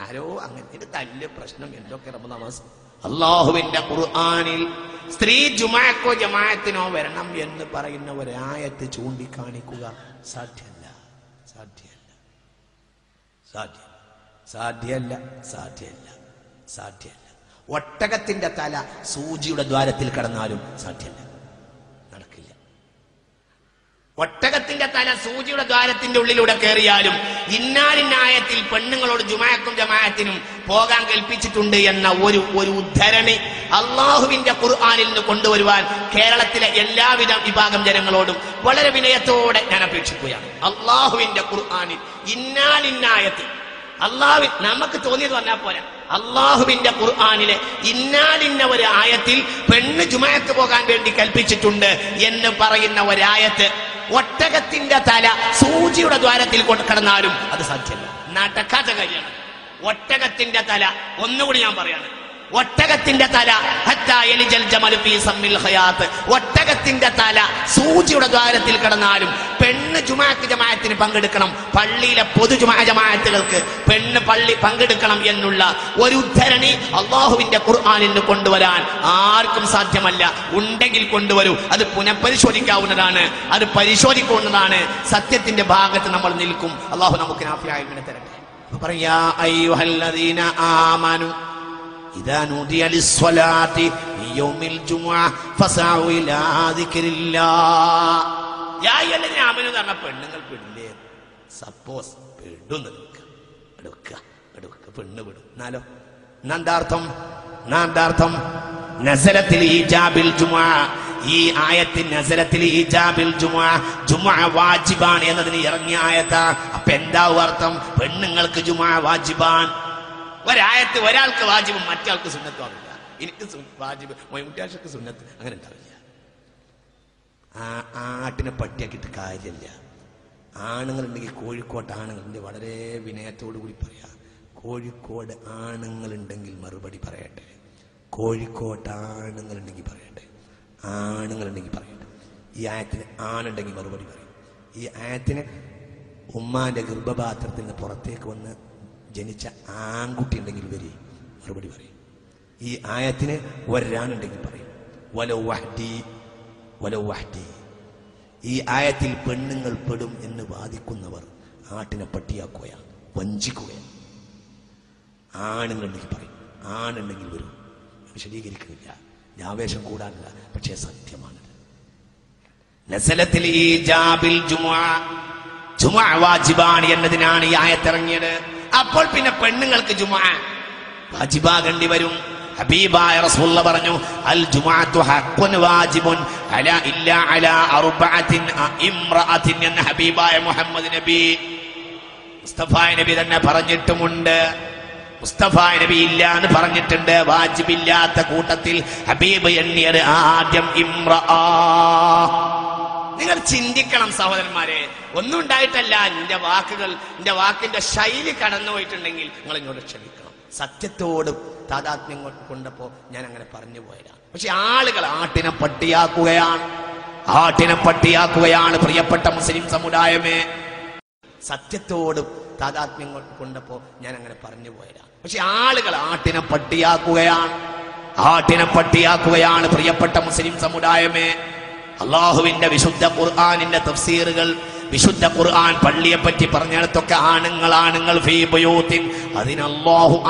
ആരോ അങ്ങനെ തല്ല് പ്രശ്നം എന്തൊക്കെ റബ്ബ് നമാസ്. അള്ളാഹുവിന്റെ ഖുർആനിൽ സ്ത്രീ ജുമാക്കോ ജമാഅത്തിനോ വരണം എന്ന് പറയുന്ന ഒരായത്ത് ചൂണ്ടിക്കാണിക്കുക സാധ്യമല്ല സാധ്യമല്ല സാധ്യമല്ല സാധ്യമല്ല സാധ്യമല്ല സാധ്യമല്ല ഒട്ടകത്തിന്റെ തല സൂചിയുടെ ദ്വാരത്തിൽ കടന്നാലും സാധ്യമല്ല ഒട്ടകത്തിന്റെ തല സൂചിയുടെ ദ്വാരത്തിന്റെ ഉള്ളിലൂടെ കയറിയാലും ഇന്നാലിന്നായത്തിൽ പെണ്ണുങ്ങളോട് ജുമാക്കും ജമാഅത്തിനും പോകാൻ കൽപ്പിച്ചിട്ടുണ്ട് എന്ന ഒരു ഒരു ഉദ്ധരണി അള്ളാഹുവിന്റെ ഖുർആാനിൽ നിന്ന് കൊണ്ടുവരുവാൻ കേരളത്തിലെ എല്ലാവിധ വിഭാഗം ജനങ്ങളോടും വളരെ വിനയത്തോടെ ഞാൻ അപേക്ഷിക്കുകയാണ്. അള്ളാഹുവിന്റെ ഖുർആാനിൽ ഇന്നാലിന്നായത്തിൽ അള്ളാഹു നമുക്ക് തോന്നിയത് പറഞ്ഞാൽ പോരാ. അള്ളാഹുവിന്റെ ഖുർആാനിലെ ഇന്നാലിന്ന ഒരു ആയത്തിൽ പെണ്ണ് ജുമാക്ക് പോകാൻ വേണ്ടി കൽപ്പിച്ചിട്ടുണ്ട് എന്ന് പറയുന്ന ഒരായത്ത് ഒട്ടകത്തിന്റെ തല സൂചിയുടെ ദ്വാരത്തിൽ കടന്നാലും അത് സാധ്യമല്ല. നടക്കാത്ത കാര്യമാണ്. ഒട്ടകത്തിന്റെ തല ഒന്നുകൂടി ഞാൻ പറയാണ്. ഒട്ടകത്തിന്റെ തല ഒട്ടകത്തിന്റെ തല സൂചിയുടെ ദ്വാരത്തിൽ കടന്നാലും പെണ്ണ് ജുമാക്ക് ജമാഅത്തിന് പങ്കെടുക്കണം പള്ളിയിലെ പൊതു ജുമാ ജമാഅത്തുകൾക്ക് പെണ്ണ് പള്ളി പങ്കെടുക്കണം എന്നുള്ള ഒരു ഉദ്ധരണി അള്ളാഹുവിന്റെ ഖുർആാനിൽ നിന്ന് കൊണ്ടുവരാൻ ആർക്കും സാധ്യമല്ല ഉണ്ടെങ്കിൽ കൊണ്ടുവരൂ അത് പുനഃപരിശോധിക്കാവുന്നതാണ് അത് പരിശോധിക്കാവുന്നതാണ് സത്യത്തിന്റെ ഭാഗത്ത് നമ്മൾ നിൽക്കും അള്ളാഹു നമുക്ക് നാഫിയായ തരട്ടെ അപ്പൊ പറയാ അയ്യുഹല്ലദീന ആമനു إذا نودي للصلاة في يوم الجمعة فسعوا إلى ذكر الله യായല്ലേ ഞാമനു പറഞ്ഞ പെണ്ണുങ്ങൾ പെടില്ലേ? സപ്പോസ് പെടും വെക്കുക ഇവിടെ പെണ്ണ് പെടും. എന്നാലോ? എന്താർത്ഥം? എന്താർത്ഥം? നസലത്തിൽ ഈജാബിൽ ജുമാ. ഈ ആയത്തിൽ നസലത്തിൽ ഈജാബിൽ ജുമാ. ജുമാ വാജിബാൻ എന്നതിന് ഇറങ്ങിയ ആയത്താ. അപ്പൊ എന്താവും അർത്ഥം? പെണ്ണുങ്ങൾക്ക് ജുമാ വാജിബാൻ ഒരായത്ത് ഒരാൾക്ക് വാജിബും മറ്റാൾക്ക് സുന്നത്തും ആവില്ല. എനിക്ക് വാജിബ് മൊയ്മുട്ടാഷക്ക് സുന്നത്ത്. അങ്ങനെ ഉണ്ടാവില്ല. ആ ആട്ടിനെ പട്ടിയാക്കിയിട്ട് കാര്യമില്ല. ആണുങ്ങളുണ്ടെങ്കിൽ കോഴിക്കോട്ട് ആണുങ്ങളുണ്ട്. വളരെ വിനയത്തോടു കൂടി പറയാം. കോഴിക്കോട് ആണുങ്ങളുണ്ടെങ്കിൽ മറുപടി പറയട്ടെ. കോഴിക്കോട്ട് ആണുങ്ങളുണ്ടെങ്കിൽ പറയട്ടെ. ആണുങ്ങളുണ്ടെങ്കിൽ പറയട്ടെ. ഈ ആയത്തിന് ആണുണ്ടെങ്കിൽ മറുപടി പറയും. ഈ ആയത്തിന് ഉമ്മാന്റെ ഗർഭപാത്രത്തിൽ നിന്ന് പുറത്തേക്ക് വന്ന് ജനിച്ച ആൺകുട്ടി ഉണ്ടെങ്കിൽ വരി മറുപടി പറയും. ഈ ആയത്തിന് ഒരാണുണ്ടെങ്കിൽ പറയും. വലോ വഹ്ദി വലോ വഹ്ദി. ഈ ആയത്തിൽ പെണ്ണുങ്ങൾ പെടും എന്ന് വാദിക്കുന്നവർ ആട്ടിനെ പട്ടിയാക്കുകയാണ് വഞ്ചിക്കുകയാണ് ആണെന്നുണ്ടെങ്കിൽ പറയും ആണുണ്ടെങ്കിൽ വരും. വിശദീകരിക്കുന്നില്ല. ആവേശം കൂടാനില്ല പക്ഷേ സത്യമാണത് നസലത്തിൽ ഈ ജാബിൽ വാജിബാണ് എന്നതിനാണ് ഈ ആയത്തിറങ്ങിയത്. അപ്പോൾ പിന്നെ പെണ്ണുങ്ങൾക്ക് ജുമാ വാജിബാകേണ്ടി വരും. ഹബീബായ റസൂലുള്ള പറഞ്ഞു അൽ ജുമാഅത്തു ഹഖ്ഖുൻ വാജിബുൻ അല ഇല്ലാ അല അർബഅത്തിൻ ഇംറഅത്തിൻ എന്ന ഹബീബായ മുഹമ്മദ് നബി. മുസ്തഫ നബി തന്നെ പറഞ്ഞിട്ടുമുണ്ട്. മുസ്തഫ നബി ഇല്ല എന്ന് പറഞ്ഞിട്ടുണ്ട്. വാജിബില്ലാത്ത കൂട്ടത്തിൽ ഹബീബ് എണ്ണിയത് ആദ്യം ഇമ്ര നിങ്ങൾ ചിന്തിക്കണം സഹോദരന്മാരെ ഒന്നും ഉണ്ടായിട്ടല്ല എന്റെ വാക്കുകൾ എന്റെ വാക്കിന്റെ ശൈലി കടന്നു പോയിട്ടുണ്ടെങ്കിൽ നിങ്ങൾ ഇങ്ങോട്ട് ക്ഷമിക്കണം. സത്യത്തോട് താതാത്മ്യം കൊണ്ടപ്പോൾ കൊണ്ടപ്പോ ഞാൻ അങ്ങനെ പറഞ്ഞു പോയതാണ് പക്ഷെ ആളുകൾ ആട്ടിനെ പട്ടിയാക്കുകയാണ്. ആട്ടിനെ പട്ടിയാക്കുകയാണ് പ്രിയപ്പെട്ട മുസ്ലിം സമുദായമേ. സത്യത്തോട് താതാത്മ്യം കൊണ്ടപ്പോൾ കൊണ്ടപ്പോ ഞാൻ അങ്ങനെ പറഞ്ഞു പോയതാണ് പക്ഷെ ആളുകൾ ആട്ടിനെ പട്ടിയാക്കുകയാണ്. ആട്ടിനെ പട്ടിയാക്കുകയാണ് പ്രിയപ്പെട്ട മുസ്ലിം സമുദായമേ. അള്ളാഹുവിന്റെ വിശുദ്ധ ഖുർആാനിന്റെ തഫ്സീറുകൾ വിശുദ്ധ ഖുർആൻ പള്ളിയെ പറ്റി പറഞ്ഞിടത്തൊക്കെ ആണുങ്ങൾ ആണുങ്ങൾ ഫീ അല്ലാഹു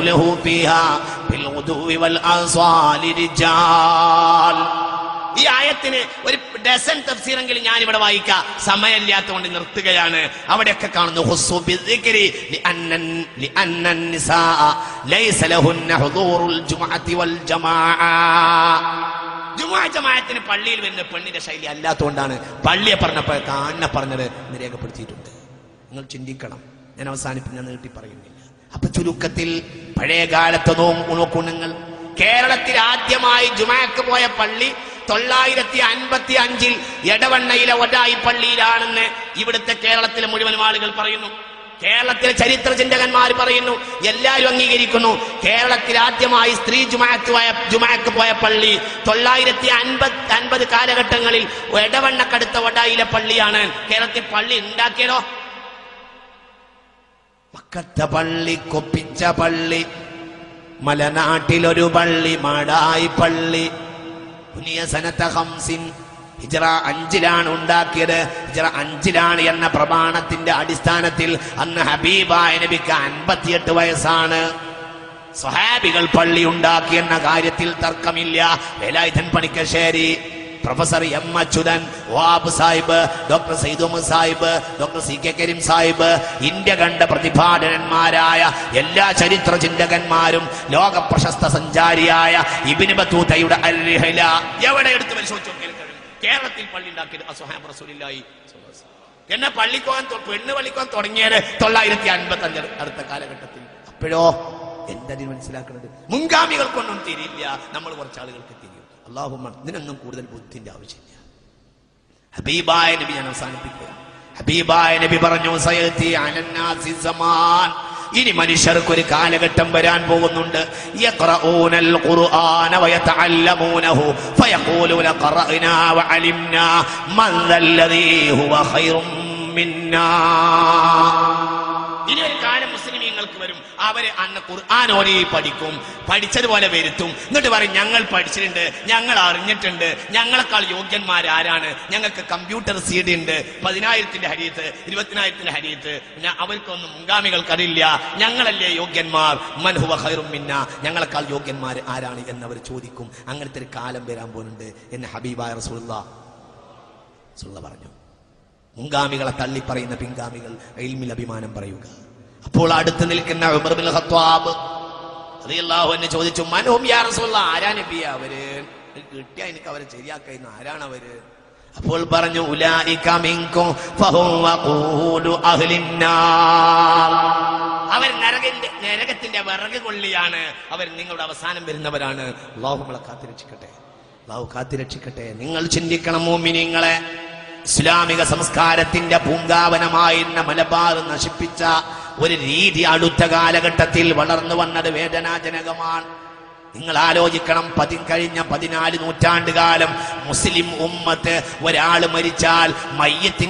ലഹു ഫീഹാ ബിൽ വൽ ഈ ആയത്തിന് ഒരു ഡസൻ തഫ്സീറെങ്കിലും ഞാൻ ഇവിടെ വായിക്കാം. സമയമില്ലാത്തതുകൊണ്ട് നിർത്തുകയാണ്. അവിടെയൊക്കെ കാണുന്നു ലൈസ ലഹുന്ന ഹുദൂറുൽ ജുമുഅത്തി വൽ ജമാഅ. ജുമുഅ പള്ളിയിൽ വരുന്ന പെണ്ണിന്റെ ശൈലി അല്ലാത്തതുകൊണ്ടാണ് പള്ളിയെ പറഞ്ഞപ്പോൾ കാണിനെ പറഞ്ഞത് രേഖപ്പെടുത്തിയിട്ടുണ്ട്. നിങ്ങൾ ചിന്തിക്കണം. ഞാൻ അവസാനിപ്പിച്ച് ഞാൻ നീട്ടി പറയുന്നില്ല. അപ്പൊ ചുരുക്കത്തിൽ പഴയ കാലത്ത് നോക്കൂ നിങ്ങൾ. കേരളത്തിൽ ആദ്യമായി ജുമാക്ക് പോയ പള്ളി തൊള്ളായിരത്തി അൻപത്തി അഞ്ചിൽ എടവണ്ണയിലെ ഒരായി പള്ളിയിലാണെന്ന് ഇവിടുത്തെ കേരളത്തിലെ മുഴുവൻ ആളുകൾ പറയുന്നു. കേരളത്തിലെ ചരിത്ര ചിന്തകന്മാർ പറയുന്നു എല്ലാവരും അംഗീകരിക്കുന്നു. കേരളത്തിൽ ആദ്യമായി സ്ത്രീ ജുമാക്ക് പോയ ജുമാക്ക് പോയ പള്ളി തൊള്ളായിരത്തി അൻപത് അൻപത് കാലഘട്ടങ്ങളിൽ എടവണ്ണക്കടുത്ത വടായിലെ പള്ളിയാണ്. കേരളത്തിൽ പള്ളി ഉണ്ടാക്കിയതോ പക്കത്തെ പള്ളി കൊപ്പിച്ച പള്ളി മലനാട്ടിലൊരു പള്ളി മാടായി പള്ളി സനത്ത ഹംസിൻ ഹിജറ അഞ്ചിലാണ് ഉണ്ടാക്കിയത്. ഹിജറ അഞ്ചിലാണ് എന്ന പ്രമാണത്തിന്റെ അടിസ്ഥാനത്തിൽ അന്ന് ഹബീബായ നബിക്ക് അൻപത്തിയെട്ട് വയസ്സാണ്. സ്വഹാബികൾ പള്ളി ഉണ്ടാക്കി എന്ന കാര്യത്തിൽ തർക്കമില്ല. Velayudhan Panikkassery professor M Achuthan വാബ് Sahib doctor Saiduma Sahib doctor C K Karim Sahib India കണ്ട പ്രതിഭാടനന്മാരായ എല്ലാ ചരിത്ര ചിന്തകന്മാരും ലോക പ്രശസ്ത സഞ്ചാരിയായ ഇബിന് ബത്തൂത്തയുടെ എവിടെ എടുത്ത് പരിശോധിച്ചു. കേരളത്തിൽ പള്ളി ഉണ്ടാക്കിയത് അസുഹാബ് റസൂലില്ലായി. എന്നെ പള്ളിക്കോൻ പെണ്ണ് പള്ളിക്കോൻ തുടങ്ങിയത് തൊള്ളായിരത്തി അൻപത്തി അഞ്ച് അടുത്ത കാലഘട്ടത്തിൽ. അപ്പോഴോ എന്തതിന് മനസ്സിലാക്കുന്നത് മുൻഗാമികൾക്കൊന്നും തിരിയില്ല. നമ്മൾ കുറച്ച് ആളുകൾക്ക് തിരിയും. അള്ളാഹു ഇതിനൊന്നും കൂടുതൽ ബുദ്ധിന്റെ ആവശ്യമില്ല. ഹബീബായ നബി ഞാൻ അവസാനിപ്പിക്കുക ഹബീബായ നബി പറഞ്ഞു സയത്തി അലന്നാസി സമാൻ. ഇനി മനുഷ്യർക്ക് ഒരു കാലഘട്ടം വരാൻ പോകുന്നുണ്ട്. ഇനി ഒരു മുസ്ലിമീങ്ങൾക്ക് അവർ അന്ന് ഖുർആൻ ഓരേ പഠിക്കും. പഠിച്ചതുപോലെ വരുത്തും. എന്നിട്ട് പറയും ഞങ്ങൾ പഠിച്ചിട്ടുണ്ട് ഞങ്ങൾ അറിഞ്ഞിട്ടുണ്ട് ഞങ്ങളെക്കാൾ യോഗ്യന്മാർ ആരാണ്? ഞങ്ങൾക്ക് കമ്പ്യൂട്ടർ സീഡ് ഉണ്ട്. പതിനായിരത്തിന്റെ ഹരീത്ത് ഇരുപത്തിനായിരത്തിന്റെ ഹരീത്ത്. ഞ- അവർക്കൊന്നും മുൻഗാമികൾക്കറിയില്ല ഞങ്ങളല്ലേ യോഗ്യന്മാർ? മൻഹുവ ഹൈറും മിന്ന. ഞങ്ങളെക്കാൾ യോഗ്യന്മാർ ആരാണ് എന്ന് അവർ ചോദിക്കും. അങ്ങനത്തെ ഒരു കാലം വരാൻ പോകുന്നുണ്ട് എന്ന് ഹബീബായ റസൂള്ള റസൂലുള്ള പറഞ്ഞു. മുൻഗാമികളെ തള്ളിപ്പറയുന്ന പിൻഗാമികൾ ഇൽമിൽ അഭിമാനം പറയുക. അപ്പോൾ അടുത്ത് നിൽക്കുന്ന ഉമർ ബിൻ ഖത്താബ് ചോദിച്ചു മനോം യാ റസൂലുള്ള? ആരാ അവർ. കിട്ടിയ എനിക്ക് അവരെ ശരിയാക്കുന്ന ആരാണ് അവർ? അപ്പോൾ പറഞ്ഞു അവർ നരകന്റെ നരകത്തിന്റെ വിറക് കൊള്ളിയാണ് അവർ നിങ്ങളുടെ അവസാനം വരുന്നവരാണ്. നമ്മളെ കാത്തിരക്ഷിക്കട്ടെ. അള്ളാഹു കാത്തിരക്ഷിക്കട്ടെ. നിങ്ങൾ ചിന്തിക്കണം മോമിനിങ്ങളെ. ഇസ്ലാമിക സംസ്കാരത്തിന്റെ പൂങ്കാവനമായിരുന്ന മലബാർ നശിപ്പിച്ച ഒരു രീതി അടുത്ത കാലഘട്ടത്തിൽ വളർന്നു വന്നത് വേദനാജനകമാണ്. നിങ്ങൾ ആലോചിക്കണം പതി കഴിഞ്ഞ പതിനാല് നൂറ്റാണ്ട് കാലം മുസ്ലിം ഉമ്മത്ത് ഒരാൾ മരിച്ചാൽ മയ്യത്തിന്